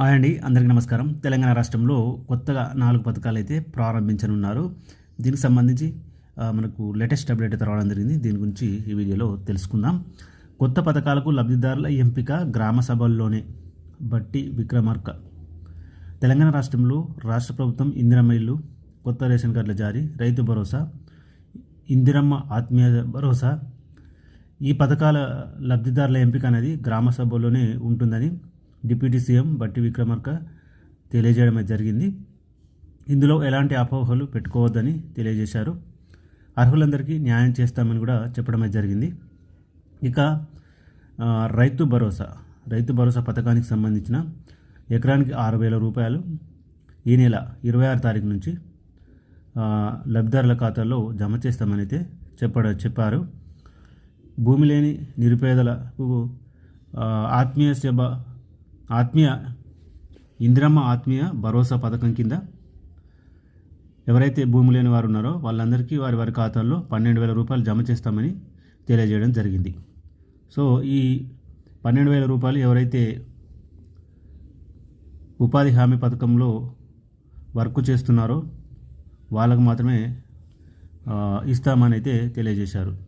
Hi అండి అందరికీ నమస్కారం. తెలంగాణ రాష్ట్రంలో కొత్తగా నాలుగు పథకాలు అయితే ప్రారంభించనున్నారు. దీనికి సంబంధించి మనకు లేటెస్ట్ అప్డేట్ అయితే రావడం జరిగింది. దీని గురించి ఈ వీడియోలో తెలుసుకుందాం. కొత్త పథకాలకు లబ్ధిదారుల ఎంపిక గ్రామ సభల్లోనే. బట్టి విక్రమార్క. తెలంగాణ రాష్ట్రంలో రాష్ట్ర ప్రభుత్వం ఇందిరమ్మ ఇల్లు కొత్త రేషన్ కార్డుల జారీ రైతు భరోసా ఇందిరమ్మ ఆత్మీయ భరోసా. ఈ పథకాల లబ్ధిదారుల ఎంపిక అనేది గ్రామ సభలోనే ఉంటుందని డిప్యూటీ సీఎం బట్టి విక్రమార్క తెలియజేయడం జరిగింది. ఇందులో ఎలాంటి అపోహలు పెట్టుకోవద్దని తెలియజేశారు. అర్హులందరికీ న్యాయం చేస్తామని కూడా చెప్పడం జరిగింది. ఇక రైతు భరోసా రైతు భరోసా పథకానికి సంబంధించిన ఎకరానికి ఆరు వేల రూపాయలు ఈ నెల ఇరవై ఆరు తారీఖు నుంచి లబ్ధిదారుల ఖాతాల్లో జమ చేస్తామని అయితే చెప్పడ చెప్పారు. భూమి లేని నిరుపేదలకు ఆత్మీయ సేవ ఆత్మీయ ఇందిరమ్మ ఆత్మీయ భరోసా పథకం కింద ఎవరైతే భూమి లేని వారు ఉన్నారో వాళ్ళందరికీ వారి వారి ఖాతాల్లో పన్నెండు వేల రూపాయలు జమ చేస్తామని తెలియజేయడం జరిగింది. సో ఈ పన్నెండు వేల రూపాయలు ఎవరైతే ఉపాధి హామీ పథకంలో వర్క్ చేస్తున్నారో వాళ్ళకు మాత్రమే ఇస్తామని అయితే తెలియజేశారు.